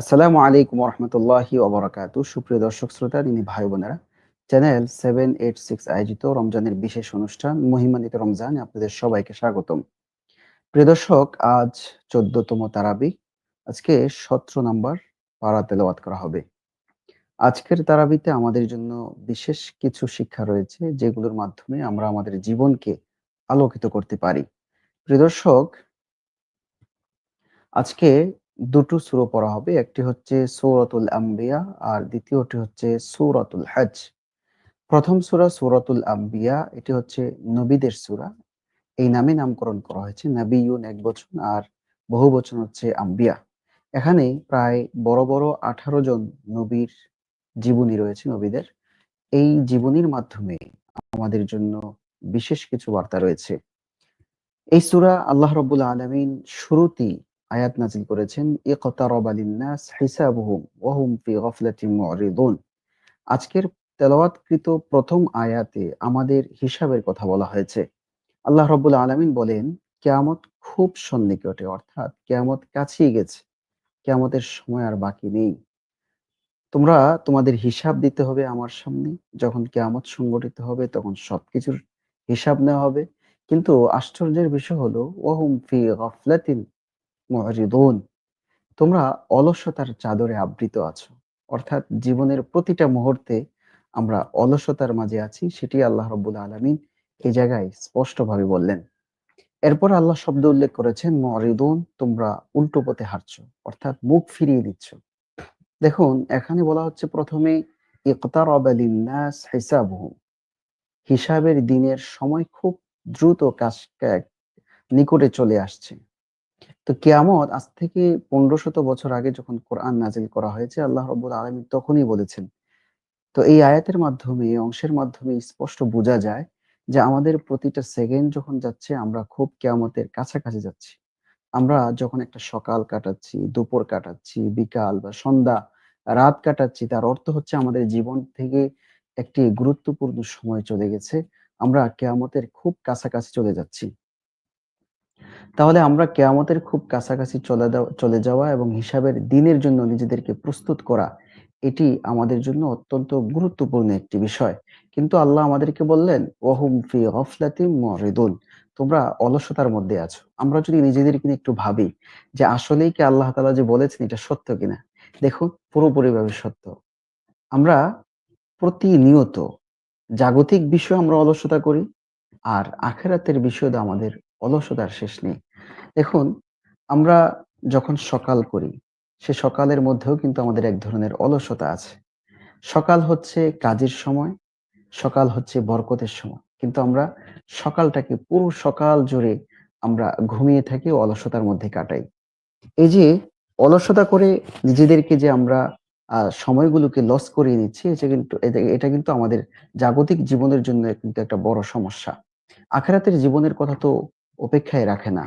আসসালামু আলাইকুম রহমতুল্লাহি ওবরাকাত। সুপ্রিয় দর্শক শ্রোতা তিনি ভাই বোনেরা, চ্যানেল সেভেন এইট সিক্স আয়োজিত রমজানের বিশেষ অনুষ্ঠান, মহিমান্বিত রমজান আপনাদের সবাইকে স্বাগতম। প্রিয় দর্শক, আজ চোদ্দতম তারাবি, আজকে সতেরো নাম্বার পাড়া তেলাওয়াত করা হবে। আজকের তারাবিতে আমাদের জন্য বিশেষ কিছু শিক্ষা রয়েছে, যেগুলোর মাধ্যমে আমরা আমাদের জীবনকে আলোকিত করতে পারি। প্রিয় দর্শক, আজকে দুটো সুরো পড়া হবে, একটি হচ্ছে সৌরাতুল আম্বিয়া আর দ্বিতীয়টি হচ্ছে সৌরাতুল হজ প্রথম সুরা সৌরাতুল আম্বিয়া, এটি হচ্ছে নবীদের সুরা। এই নামে নামকরণ করা হয়েছে, নাবিউন এক বচন আর বহু বচন হচ্ছে আম্বিয়া। এখানে প্রায় বড় বড় আঠারো জন নবীর জীবনী রয়েছে নবীদের। এই জীবনীর মাধ্যমে আমাদের জন্য বিশেষ কিছু বার্তা রয়েছে। এই সুরা আল্লাহ রবুল আলমিন শুরুতেই আয়াত নাজিল করেছেন ফি আজকের তেলাওয়াতকৃত প্রথম আয়াতে আমাদের হিসাবের কথা বলা হয়েছে। আল্লাহ রব্বুল আলামিন বলেন, কেয়ামত খুব সন্নিকটে, অর্থাৎ কেয়ামত কাছেই গেছে। কেয়ামতের সময় আর বাকি নেই। তোমরা, তোমাদের হিসাব দিতে হবে আমার সামনে। যখন কেয়ামত সংগঠিত হবে, তখন সবকিছুর হিসাব নেওয়া হবে। কিন্তু আশ্চর্যের বিষয় হলো ওয়াহুম ফি গাফলাতিন মুরিদুন তোমরা অলসতার চাদরে আবৃত আছো। অর্থাৎ জীবনের প্রতিটা মুহূর্তে আমরা অলসতার মাঝে আছি, সেটি আল্লাহ রব্বুল আলমিন এই জায়গায় স্পষ্টভাবে বললেন। এরপর আল্লাহ শব্দ উল্লেখ করেছেন মরিদুন তোমরা উল্টো পথে হাঁটছো, অর্থাৎ মুখ ফিরিয়ে দিচ্ছ। দেখুন, এখানে বলা হচ্ছে প্রথমে ইকতার হিসাবের দিনের সময় খুব দ্রুত কাজ নিকটে চলে আসছে। তো কেয়ামত আজ থেকে পনেরো শত বছর আগে যখন কোরআন নাজিল করা হয়েছে, আল্লাহ রব্বুল আলমী তখনই বলেছেন। তো এই আয়াতের মাধ্যমে অংশের মাধ্যমে স্পষ্ট বোঝা যায় যে আমাদের প্রতিটা সেকেন্ড যখন যাচ্ছে, আমরা খুব কেয়ামতের কাছাকাছি যাচ্ছি। আমরা যখন একটা সকাল কাটাচ্ছি, দুপুর কাটাচ্ছি, বিকাল বা সন্ধ্যা, রাত কাটাচ্ছি, তার অর্থ হচ্ছে আমাদের জীবন থেকে একটি গুরুত্বপূর্ণ সময় চলে গেছে। আমরা কেয়ামতের খুব কাছাকাছি চলে যাচ্ছি। তাহলে আমরা কেয়ামতের খুব কাছাকাছি চলে চলে যাওয়া এবং হিসাবের দিনের জন্য নিজেদেরকে প্রস্তুত করা, এটি আমাদের জন্য অত্যন্ত গুরুত্বপূর্ণ একটি বিষয়। কিন্তু আল্লাহ আমাদেরকে বললেন, ওহুম ফি মুরিদুন। তোমরা অলসতার মধ্যে আছো। আমরা যদি নিজেদেরকে একটু ভাবি যে আসলেই কি আল্লাহ তালা যে বলেছেন এটা সত্য কিনা? দেখুন পুরোপুরিভাবে সত্য। আমরা প্রতিনিয়ত জাগতিক বিষয়ে আমরা অলসতা করি, আর আখেরাতের বিষয়ে আমাদের অলসতার শেষ নেই। দেখুন, আমরা যখন সকাল করি, সে সকালের মধ্যেও কিন্তু আমাদের এক ধরনের অলসতা আছে। সকাল হচ্ছে কাজের সময়, সকাল হচ্ছে বরকতের সময়। কিন্তু আমরা সকালটাকে পুরো সকাল জুড়ে আমরা ঘুমিয়ে থাকি অলসতার মধ্যে কাটাই। এই যে অলসতা করে নিজেদেরকে যে আমরা সময়গুলোকে লস করিয়ে নিচ্ছি, এটা কিন্তু এটা কিন্তু আমাদের জাগতিক জীবনের জন্য কিন্তু একটা বড় সমস্যা। আখেরাতের জীবনের কথা তো অপেক্ষায় রাখে না।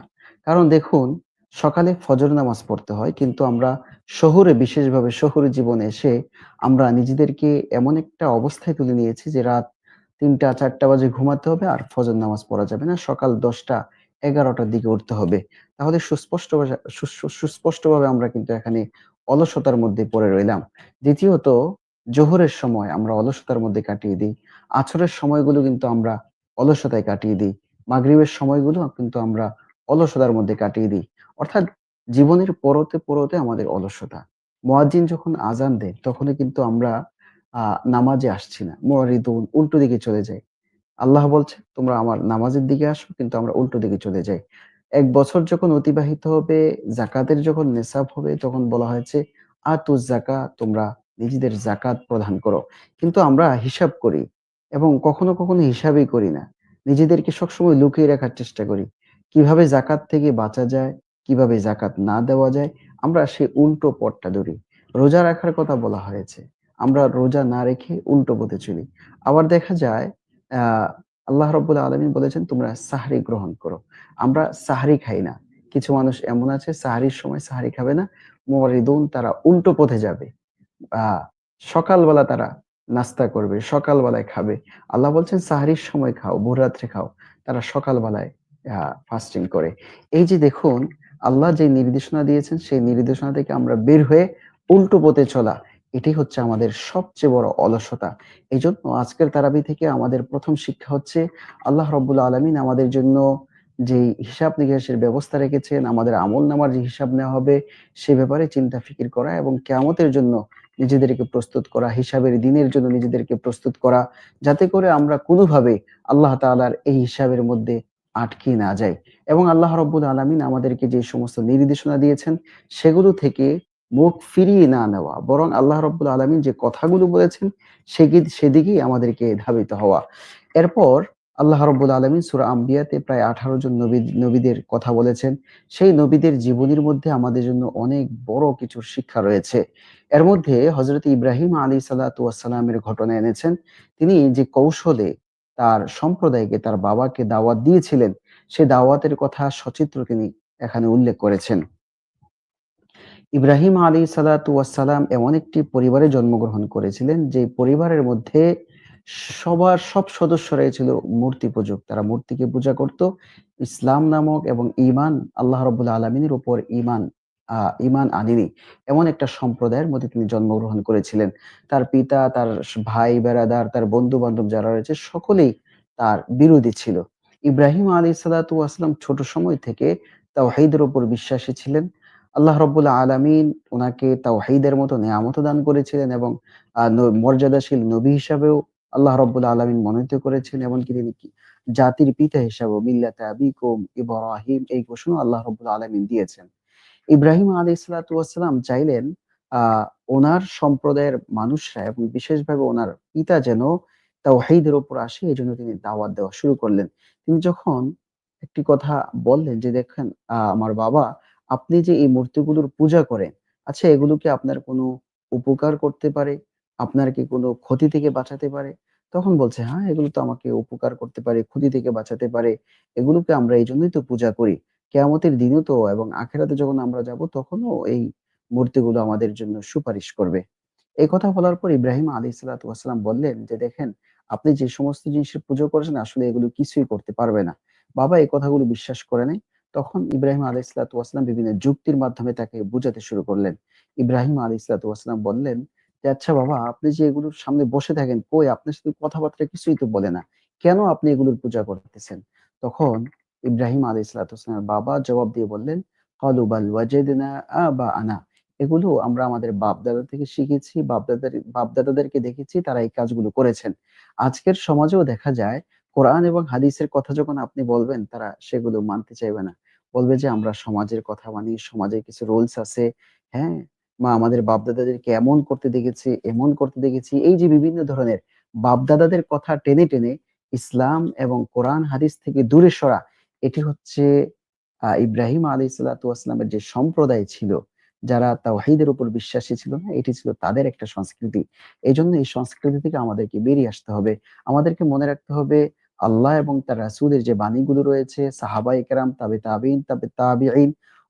কারণ দেখুন, সকালে ফজর নামাজ পড়তে হয়, কিন্তু আমরা শহরে, বিশেষভাবে শহরে জীবনে এসে আমরা নিজেদেরকে এমন একটা অবস্থায় তুলে নিয়েছি যে রাত তিনটা, চারটা বাজে ঘুমাতে হবে আর ফজর নামাজ পড়া যাবে না। সকাল দশটা, এগারোটার দিকে উঠতে হবে। তাহলে সুস্পষ্ট সুস্পষ্টভাবে আমরা কিন্তু এখানে অলসতার মধ্যে পড়ে রইলাম। দ্বিতীয়ত, জোহরের সময় আমরা অলসতার মধ্যে কাটিয়ে দিই। আছরের সময়গুলো কিন্তু আমরা অলসতায় কাটিয়ে দিই। মাগরিবের সময়গুলো কিন্তু আমরা অলসতার মধ্যে কাটিয়ে দিই। অর্থাৎ জীবনের পরতে পরতে আমাদের অলসতা। মোয়াজ্জিন যখন আজান দেয়, তখনই কিন্তু আমরা নামাজে আসছি না। মোয়ারিদুন উল্টো দিকে চলে যাই। আল্লাহ বলছে, তোমরা আমার নামাজের দিকে আসো, কিন্তু আমরা উল্টো দিকে চলে যাই। এক বছর যখন অতিবাহিত হবে, জাকাতের যখন নেশাব হবে, তখন বলা হয়েছে, আতু জাকা, তোমরা নিজেদের জাকাত প্রদান করো। কিন্তু আমরা হিসাব করি এবং কখনো কখনো হিসাবই করি না। নিজেদেরকে সবসময় লুকিয়ে রাখার চেষ্টা করি। কীভাবে জাকাত থেকে বাঁচা যায়, কীভাবে জাকাত না দেওয়া যায়, আমরা সে উল্টো পথটা ধরি। রোজা রাখার কথা বলা হয়েছে। আমরা রোজা না রেখে উল্টো পথে চলি। আবার দেখা যায় আল্লাহ রব্বুল আলমী বলেছেন, তোমরা সাহারি গ্রহণ করো। আমরা সাহারি খাই না। কিছু মানুষ এমন আছে, সাহারির সময় সাহারি খাবে না। মোয়ারিদুন তারা উল্টো পথে যাবে। সকালবেলা তারা নাস্তা করবে, সকালবেলায় খাবে। আল্লাহ বলছেন, সাহারির সময় খাও ভোর রাত্রে খাও। তারা সকালবেলায় ফাস্টিং করে। এই যে দেখুন, আল্লাহ যে নির্দেশনা দিয়েছেন, সেই নির্দেশনা থেকে আমরা বের হয়ে উল্টো পথে চলা এটি হচ্ছে আমাদের সবচেয়ে বড় অলসতা। এই জন্য আজকের তারাবি থেকে আমাদের প্রথম শিক্ষা হচ্ছে, আল্লাহ রব্বুল আলমিন আমাদের জন্য যে হিসাব নিকাশের ব্যবস্থা রেখেছেন, আমাদের আমল নামার যে হিসাব নেওয়া হবে, সে ব্যাপারে চিন্তা ফিকির করা এবং কেয়ামতের জন্য নিজেদেরকে প্রস্তুত করা, হিসাবের দিনের জন্য নিজেদেরকে প্রস্তুত করা, যাতে করে আমরা কোনোভাবে আল্লাহ তাআলার এই হিসাবের মধ্যে আটকে না যাই। এবং আল্লাহ রব্বুল আলমিন আমাদেরকে যে সমস্ত নির্দেশনা দিয়েছেন, সেগুলো থেকে মুখ ফিরিয়ে না নেওয়া, বরং আল্লাহ রব্বুল আলমিন যে কথাগুলো বলেছেন সেদিকেই আমাদেরকে ধাবিত হওয়া। এরপর আল্লাহ রব্বুল আলমিন সুরা আম্বিয়াতে প্রায় আঠারো জন নবী, নবীদের কথা বলেছেন। সেই নবীদের জীবনীর মধ্যে আমাদের জন্য অনেক বড় কিছু শিক্ষা রয়েছে। এর মধ্যে হজরত ইব্রাহিম আলী সাল্লাতামের ঘটনা এনেছেন। তিনি যে কৌশলে তার সম্প্রদায়কে, তার বাবাকে দাওয়াত দিয়েছিলেন, সে দাওয়াতের কথা সচিত্র তিনি এখানে উল্লেখ করেছেন। ইব্রাহিম আলী সালাতাম এমন একটি পরিবারে জন্মগ্রহণ করেছিলেন যে পরিবারের মধ্যে সবার সব সদস্যরাই ছিল মূর্তি পূজক। তারা মূর্তিকে পূজা করত। ইসলাম নামক এবং ইমান আল্লাহ রবুল্লা আলমিনের উপর ইমান ইমান আনিনি। এমন একটা সম্প্রদায়ের মধ্যে তিনি জন্মগ্রহণ করেছিলেন। তার পিতা, তার ভাই, বেড়াদার, তার বন্ধু বান্ধব যারা রয়েছে, সকলেই তার বিরোধী ছিল। ইব্রাহিম আলী সালাতাম ছোট সময় থেকে তাওহিদের উপর বিশ্বাসী ছিলেন। আল্লাহ রব্বুল্লাহ আলমিন ওনাকে তাওহিদের মতো নেয়ামত দান করেছিলেন এবং মর্যাদাশীল নবী হিসাবেও আল্লাহ রব্বুল্লাহ আলমিন মনোনীত করেছেন, এমনকি তিনি জাতির পিতা হিসাবে মিল্লাতে আবিকুম ইব্রাহিম এই ঘোষণা আল্লাহ রব্বুল্লাহ আলমিন দিয়েছেন। ইব্রাহিম আলী সালাতাম চাইলেন আহ ওনার সম্প্রদায়ের মানুষরা এবং বিশেষভাবে ওনার পিতা যেন তাওহীদের ওপর আসে এই জন্য তিনি দাওয়াত দেওয়া শুরু করলেন। তিনি যখন একটি কথা বললেন যে, দেখেন আমার বাবা, আপনি যে এই মূর্তিগুলোর পূজা করেন আচ্ছা এগুলোকে আপনার কোনো উপকার করতে পারে? আপনার কি কোনো ক্ষতি থেকে বাঁচাতে পারে? তখন বলছে হ্যাঁ এগুলো তো আমাকে উপকার করতে পারে, ক্ষতি থেকে বাঁচাতে পারে। এগুলোকে আমরা এই জন্যই তো পূজা করি। কেয়ামতের দিনও তো এবং আখেরাতে যখন আমরা যাব, তখনও এই মূর্তিগুলো আমাদের জন্য সুপারিশ করবে। এই কথা বলার পর ইব্রাহিম আলী সালাতাম বললেন যে, দেখেন, আপনি যে সমস্ত জিনিসের পুজো করেছেন, আসলে এগুলো কিছুই করতে পারবে না। বাবা এই কথাগুলো বিশ্বাস করে নাই। তখন ইব্রাহিম আলী ইসলাতাম বিভিন্ন যুক্তির মাধ্যমে তাকে বুঝাতে শুরু করলেন। ইব্রাহিম আলী ইসলাতাম বললেন আচ্ছা বাবা, আপনি যে এগুলোর সামনে বসে থাকেন, কই? আপনার সাথে কথাবার্তা কিছুই তো বলে না। কেন আপনি এগুলোর পূজা করতেছেন? তখন ইব্রাহিম আলী ইসলাতামের বাবা জবাব দিয়ে বললেন কলুবাল ওয়াজেদিনা বা আনা এগুলো আমরা আমাদের বাপ দাদা থেকে শিখেছি বাপ দাদার বাপ দাদাদেরকে দেখেছি, তারা এই কাজগুলো করেছেন। আজকের সমাজেও দেখা যায়, কোরআন এবং হাদিসের কথা যখন আপনি বলবেন, তারা সেগুলো মানতে চাইবে না। বলবে যে, আমরা সমাজের কথা মানি, সমাজের কিছু রুলস আছে। হ্যাঁ মা, আমাদের বাপ দাদাদেরকে এমন করতে দেখেছি, এমন করতে দেখেছি। এই যে বিভিন্ন ধরনের বাপ দাদাদের কথা টেনে টেনে ইসলাম এবং কোরআন হাদিস থেকে দূরে সরা, এটি হচ্ছে ইব্রাহিম আলী সাল্লাতামের যে সম্প্রদায় ছিল, যারা তাওহীদের উপর বিশ্বাসী ছিল না, এটি ছিল তাদের একটা সংস্কৃতি। এই জন্য এই সংস্কৃতি থেকে আমাদেরকে বেরিয়ে আসতে হবে। আমাদেরকে মনে রাখতে হবে, আল্লাহ এবং তার রাসুলের যে বাণীগুলো রয়েছে সাহাবা একরাম তাবে তাবিন, তাবে তাবিআইন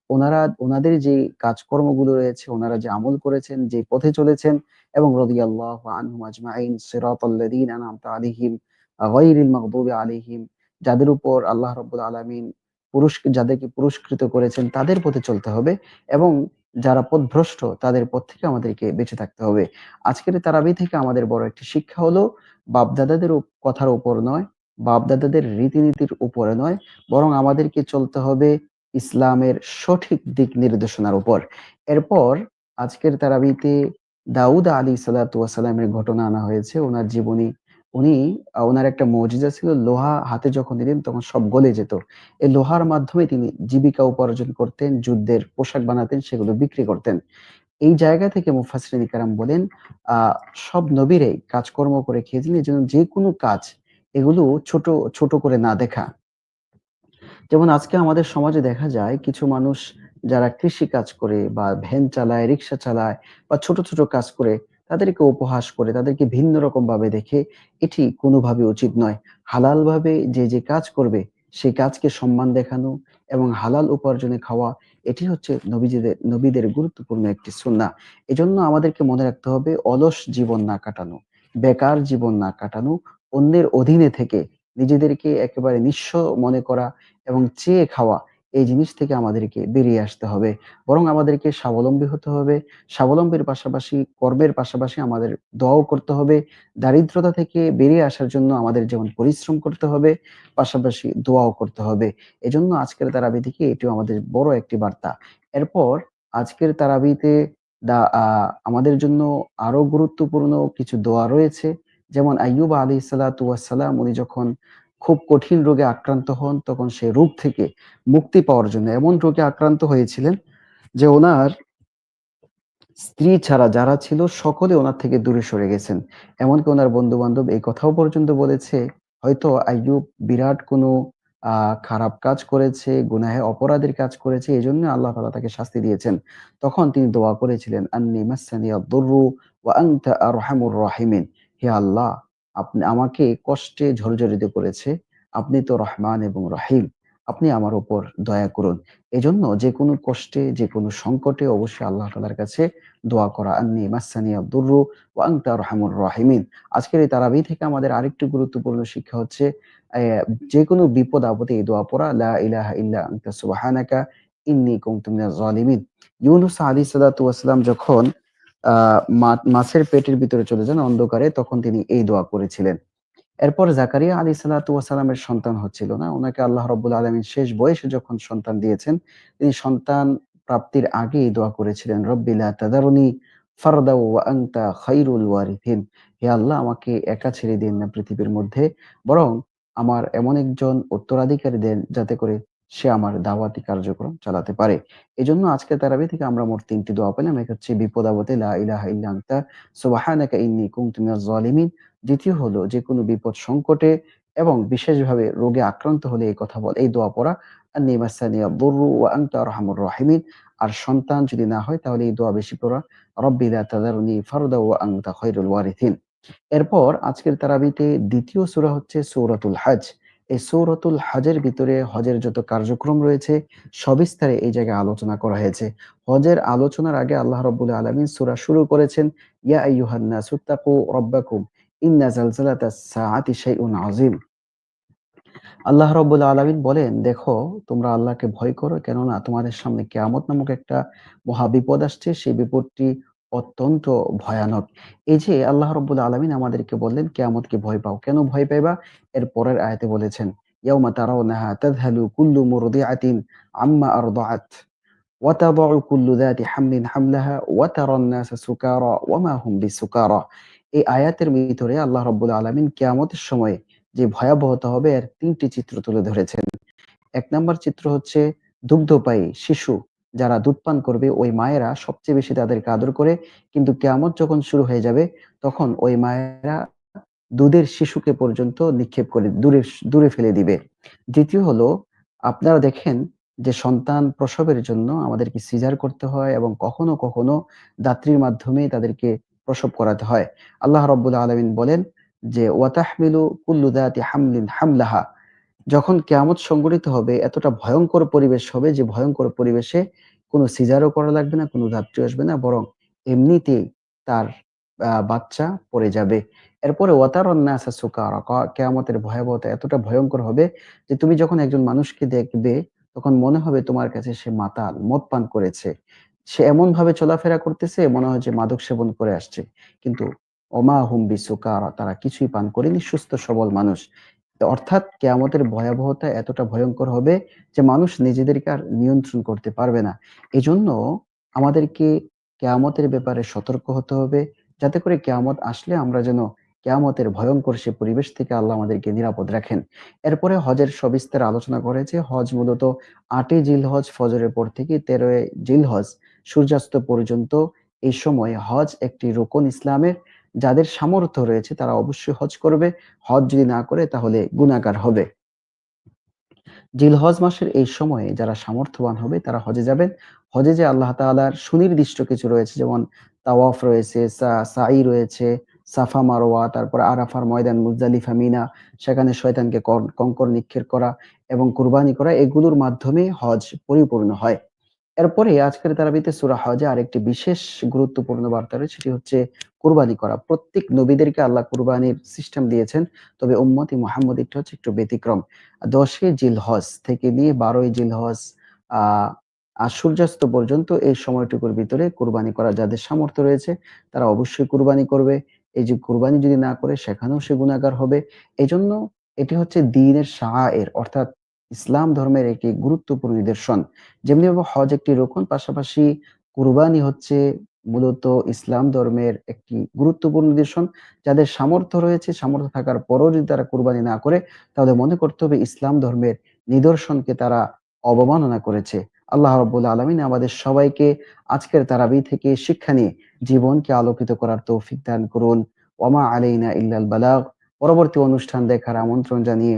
ওনারা, ওনাদের যে কাজকর্মগুলো রয়েছে, ওনারা যে আমল করেছেন, যে পথে চলেছেন, এবং রাদিয়াল্লাহু আনহুম আজমাইন সিরাতাল্লাযীনা আনআমতা আলাইহিম, গায়রিল মাগদুবি আলাইহিম, যাদের উপর আল্লাহ রাব্বুল আলামিন পুরুষ, যাদেরকে পুরস্কৃত করেছেন, তাদের পথে চলতে হবে, এবং যারা পথভ্রষ্ট, তাদের পথ থেকে আমাদেরকে বেঁচে থাকতে হবে। আজকের তারাবি থেকে আমাদের বড় একটি শিক্ষা হলো, বাপদাদাদের কথার উপর নয়, বাপদাদাদের রীতিনীতির উপরে নয়, বরং আমাদেরকে চলতে হবে ইসলামের সঠিক দিক নির্দেশনার উপর। এরপর আজকের তারাবিতে দাউদ আলী সালাতামের ঘটনা আনা হয়েছে। ওনার জীবনী, উনি, ওনার একটা মজিজা ছিল, লোহা হাতে যখন দিতেন তখন সব গলে যেত। এই লোহার মাধ্যমে তিনি জীবিকা উপার্জন করতেন, যুদ্ধের পোশাক বানাতেন, সেগুলো বিক্রি করতেন। এই জায়গা থেকে মুফাসরিন কারাম বলেন আহ সব নবীরাই কাজকর্ম করে খেয়েছেন। এই জন্য যে কোনো কাজ, এগুলো ছোট ছোট করে না দেখা। যেমন আজকে আমাদের সমাজে দেখা যায়, কিছু মানুষ যারা কৃষি কাজ করে বা ভ্যান চালায়, রিক্সা চালায় বা ছোট ছোট কাজ করে, তাদেরকে উপহাস করে, তাদেরকে ভিন্ন রকম ভাবে দেখে, এটি কোনোভাবে উচিত নয়। হালাল ভাবে যে যে কাজ করবে, সেই কাজকে সম্মান দেখানো এবং হালাল উপার্জনে খাওয়া, এটি হচ্ছে নবীজিদের, নবীদের গুরুত্বপূর্ণ একটি সুন্না। এজন্য আমাদেরকে মনে রাখতে হবে, অলস জীবন না কাটানো, বেকার জীবন না কাটানো, অন্যের অধীনে থেকে নিজেদেরকে একেবারে নিঃস্ব মনে করা এবং চেয়ে খাওয়া এই জিনিস থেকে আমাদেরকে বেরিয়ে আসতে হবে। বরং আমাদেরকে স্বাবলম্বী হতে হবে। স্বাবলম্বীর পাশাপাশি কর্মের পাশাপাশি আমাদের দোয়াও করতে হবে। দারিদ্রতা থেকে বেরিয়ে আসার জন্য আমাদের যেমন পরিশ্রম করতে হবে, পাশাপাশি দোয়াও করতে হবে। এজন্য আজকের তারাবি থেকে এটিও আমাদের বড় একটি বার্তা। এরপর আজকের তারাবিতে আমাদের জন্য আরও গুরুত্বপূর্ণ কিছু দোয়া রয়েছে। যেমন আইয়ুব আলাইহিস সালাতু সালাম উনি যখন খুব কঠিন রোগে আক্রান্ত হন, তখন সে রোগ থেকে মুক্তি পাওয়ার জন্য এমন রোগে আক্রান্ত হয়েছিলেন যে ওনার স্ত্রী ছাড়া যারা ছিল সকলে ওনার থেকে দূরে সরে গেছেন। এমনকি ওনার বন্ধু-বান্ধব এই কথাও পর্যন্ত বলেছে, হয়তো আইয়ুব বিরাট কোনো খারাপ কাজ করেছে, গুনাহে অপরাধের কাজ করেছে। এই জন্য আল্লাহ তালা তাকে শাস্তি দিয়েছেন। তখন তিনি দোয়া করেছিলেন, "আন্নী মাসসানিয়াদ দুররু ওয়া আনতা আরহামুর রাহিমিন।" হে আল্লাহ, আপনি আমাকে কষ্টে জর্জরিত করেছে। আপনি তো রহমান এবং রহিম। আপনি আমার উপর দয়া করুন। এজন্য যেকোনো কষ্টে, যেকোনো সংকটে অবশ্যই আল্লাহ তাআলার কাছে দোয়া করা। আন্নী মাসসানিয়াদ দুররু ওয়া আনতা আরহামুর রাহিমিন। আজকের এই তারাবি থেকে আমাদের আরেকটি গুরুত্বপূর্ণ শিক্ষা হচ্ছে অ্যা যেকোনো বিপদ-আপদে এই দোয়া পড়া, লা ইলাহা ইল্লা আনতা সুবহানাকা ইন্নী কুনতু মিনাজ জালিমিন। ইউনুস আলাইহিস সালাতু ওয়াস সালাম যখন মাছের পেটের ভিতরে চলে যান অন্ধকারে, তখন তিনি এই দোয়া করেছিলেন। এরপর জাকারিয়া আলাইহিস সালাতু ওয়াস সন্তান হচ্ছিল না। উনাকে আল্লাহ রাব্বুল আলামিন শেষ বয়সে যখন সন্তান দিয়েছেন, তিনি সন্তান প্রাপ্তির আগে এই দোয়া করেছিলেন, "রব্বি লা তাযারুনি ফারদা ওয়া আনতা হে আল্লাহ আমাকে একা ছেড়ে দিয়েন না পৃথিবীর মধ্যে, বরং আমার এমন একজন উত্তরাধিকারী দেন যাতে করে সে আমার দাওয়াতি কার্যক্রম চালাতে পারে। এজন্য আজকের তারাবি থেকে আমরা মোট তিনটি দোয়া পেলাম। এক হচ্ছে বিপদ-আপদে লা জালিমিন। দ্বিতীয় হলো যেকোনো বিপদ সংকটে এবং বিশেষভাবে রোগে আক্রান্ত হলে এই কথা বল এই দোয়া পড়া, দুররু ওয়া আনতা আরহামুর রাহিমিন। আর সন্তান যদি না হয় তাহলে এই দোয়া বেশি পড়া, রব্বি লা তাযারুনি ফারদা ওয়া আনতা খায়রুল ওয়ারিথিন। এরপর আজকের তারাবিতে দ্বিতীয় সূরা হচ্ছে সূরাতুল হজ। এই সূরাতুল হজের ভিতরে হজের যত কার্যক্রম রয়েছে সবিস্তারে এই জায়গায় আলোচনা করা হয়েছে। হজের আলোচনার আগে আল্লাহ রাব্বুল আলামিন সূরা শুরু করেছেন, ইয়া আইয়ুহান নাসুত্তাকু রাব্বাকুম ইন্না জালজালাতাস সাআতি শাইউন আযীম। আল্লাহ রাব্বুল আলামিন বলেন, "দেখো তোমরা আল্লাহকে ভয় করো কেননা তোমাদের সামনে কিয়ামত নামক একটা মহা বিপদ আসছে, সেই বিপদটি অত্যন্ত ভয়ানক।" এই যে আল্লাহ রাব্বুল আলামিন আমাদেরকে বললেন কিয়ামতকে ভয় পাও। কেন ভয় পাইবা? এর পরের আয়াতে বলেছেন, "ইয়াউমা তারাউনাহা তাযহালু কুল্লু মুরদিআতিন আম্মা আরদাআত ওয়া তাদাউ কুল্লু যাতি হামলিন হামলাহা ওয়া তারান নাসা সুকারা ওয়া হুম বিসুকারা।" এই আয়াতের আল্লাহ রাব্বুল আলামিন কিয়ামতের সময়ে যে ভয়াবহতা হবে এর ৩ টি চিত্র তুলে ধরেছেন। ১ নাম্বার চিত্র হচ্ছে দুগ্ধপায়ী শিশু যারা দুধ পান করবে ওই মায়েরা সবচেয়ে বেশি তাদেরকে আদর করে। কিন্তু কিয়ামত যখন শুরু হয়ে যাবে তখন ওই মায়েরা দুধের শিশুকে পর্যন্ত নিক্ষেপ করে দূরে দূরে ফেলে দিবে। দ্বিতীয় হলো আপনারা দেখেন যে সন্তান প্রসবের জন্য আমাদেরকে সিজার করতে হয় এবং কখনো, কখনো দাত্রীর মাধ্যমে তাদেরকে প্রসব করাতে হয়। আল্লাহ রাব্বুল আলামিন বলেন যে, "ওয়া তাহমিলু কুল্লু যাতি হামলিন হামলাহা।" যখন কেয়ামত সংগঠিত হবে এতটা ভয়ঙ্কর পরিবেশ হবে যে ভয়ঙ্কর পরিবেশে কোনো সিজারও করা লাগবে না, কোনো ধাত্রী আসবে না বরং এমনিতেই তার বাচ্চা পড়ে যাবে। এরপরে ওয়া তারান নাসা সুকারা ক ভয়াবহতা এতটা ভয়ংকর হবে যে তুমি যখন একজন মানুষকে দেখবে তখন মনে হবে তোমার কাছে সে মাতাল, মদ পান করেছে। সে এমনভাবে চলাফেরা করতেছে মনে হয় যে মাদক সেবন করে আসছে। কিন্তু ওমা হুম বিসুকারা তারা কিছুই পান করেনি সুস্থ সবল মানুষ। অর্থাৎ কিয়ামতের ভয়াবহতা এতটা ভয়ঙ্কর হবে যে মানুষ নিজেদেরকে আর নিয়ন্ত্রণ করতে পারবে না। এজন্য আমাদেরকে কেয়ামতের ব্যাপারে সতর্ক হতে হবে, যাতে করে কেয়ামত আসলে আমরা যেন কেয়ামতের ভয়ঙ্কর সে পরিবেশ থেকে আল্লাহ আমাদেরকে নিরাপদ রাখেন। এরপরে হজের সবিস্তার আলোচনা করেছে। হজ মূলত ৮ ই জিলহজ ফজরের পর থেকে ১৩ এ জিলহজ সূর্যাস্ত পর্যন্ত এই সময় হজ একটি রোকন ইসলামের। যাদের সামর্থ্য রয়েছে তারা অবশ্যই হজ করবে। হজ যদি না করে তাহলে গুনাহগার হবে। জিলহজ মাসের এই সময়ে যারা সামর্থ্যবান হবে তারা হজে যাবেন। হজে যে আল্লাহ তাআলার সুনির্দিষ্ট কিছু রয়েছে যেমন তাওয়াফ রয়েছে, সাই রয়েছে, সাফা মারোয়া তারপর আরাফার ময়দান, মুজালিফা মিনা সেখানে শয়তানকে কঙ্কর নিক্ষেপ করা এবং কুরবানি করা এগুলোর মাধ্যমে হজ পরিপূর্ণ হয়। এরপরে আজকের তারাবিতে সূরা হজে আরেকটি বিশেষ গুরুত্বপূর্ণ বার্তা রয়েছে, সেটি হচ্ছে কুরবানি করা। প্রত্যেক নবীদেরকে আল্লাহ কুরবানির সিস্টেম দিয়েছেন। তবে উম্মতি মুহাম্মদীরটা হচ্ছে একটু ব্যতিক্রম। ১০ এ জিলহজ থেকে নিয়ে ১২ ই জিলহজ, আ, আর সূর্যাস্ত পর্যন্ত এই সময়টুকুর ভিতরে কুরবানি করা যাদের সামর্থ্য রয়েছে, তারা অবশ্যই কুরবানি করবে। এই যে কুরবানি যদি না করে, সেখানেও সে গুনাহগার হবে। এজন্য এটি হচ্ছে দ্বীনের শাআইর অর্থাৎ ইসলাম ধর্মের একটি গুরুত্বপূর্ণ নিদর্শন। যেমনিভাবে হজ একটি রোকন পাশাপাশি কুরবানি হচ্ছে মূলত ইসলাম ধর্মের একটি গুরুত্বপূর্ণ নিদর্শন। যাদের সামর্থ্য রয়েছে, সামর্থ্য থাকার পরেও যদি তারা কুরবানি না করে তাহলে মনে করতে হবে ইসলাম ধর্মের নিদর্শনকে তারা অবমাননা করেছে। আল্লাহ রাব্বুল আলামিন আমাদের সবাইকে আজকের তারাবি থেকে শিক্ষা নিয়ে জীবনকে আলোকিত করার তৌফিক দান করুন। ওয়ামা আলাইনা ইল্লাল বালাগ। পরবর্তী অনুষ্ঠান দেখার আমন্ত্রণ জানিয়ে